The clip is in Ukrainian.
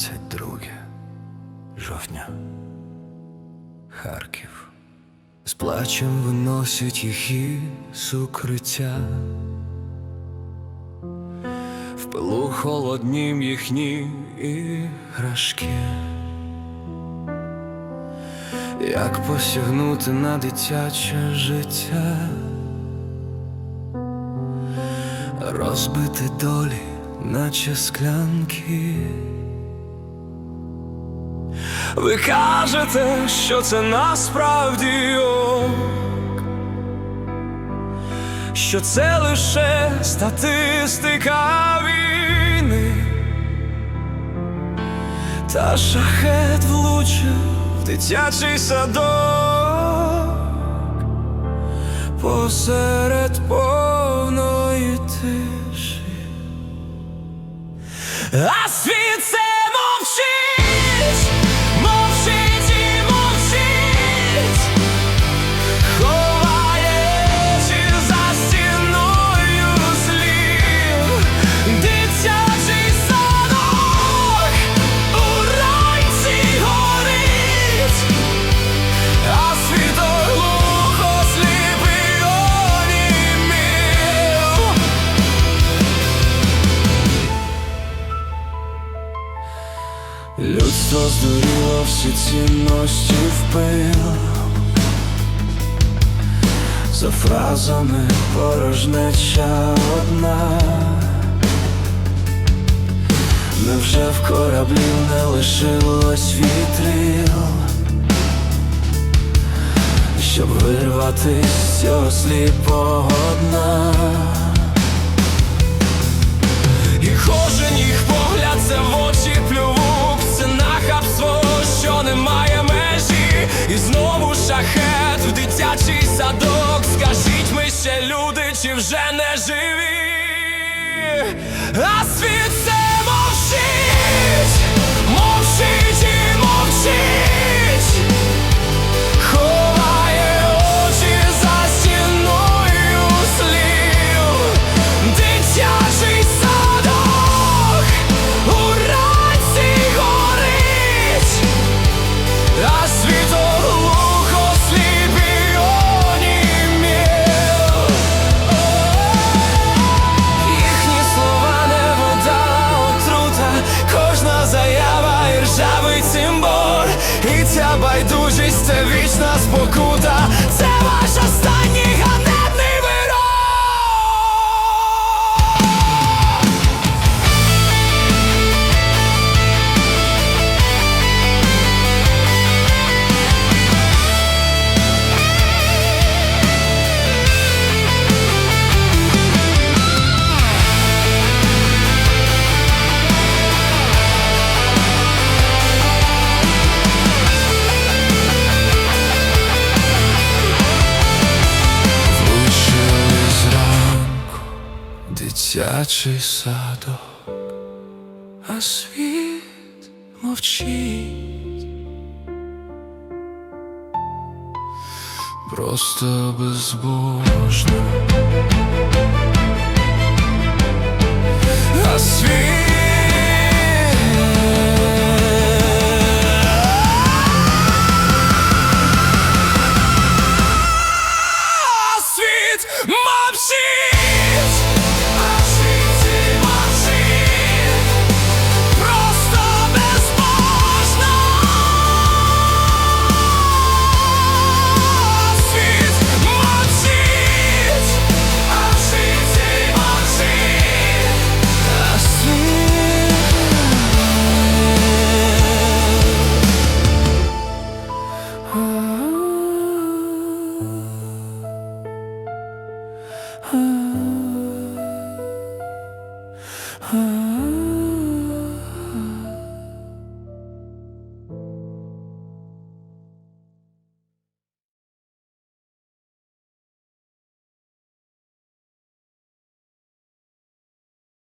22 жовтня. Харків. З плачем виносять їх із укриття. В пилу холоднім їхні іграшки. Як посягнути на дитяче життя, розбити долі, наче склянки. Ви кажете, що це насправді ок, що це лише статистика війни, та шахет влучив в дитячий садок. Посеред повної тиші. Людство здуріло всі цінності в пил. За фразами порожнеча одна. Невже в кораблів не лишилось вітрил? Щоб вирватися з цього сліпого дна шахет в дитячий садок. Скажіть, ми ще люди, чи вже не живі? А світ це мовчить, байдужість це вічна спокута, дитячий садок, а світ мовчить. Просто безбожно. А світ 啊。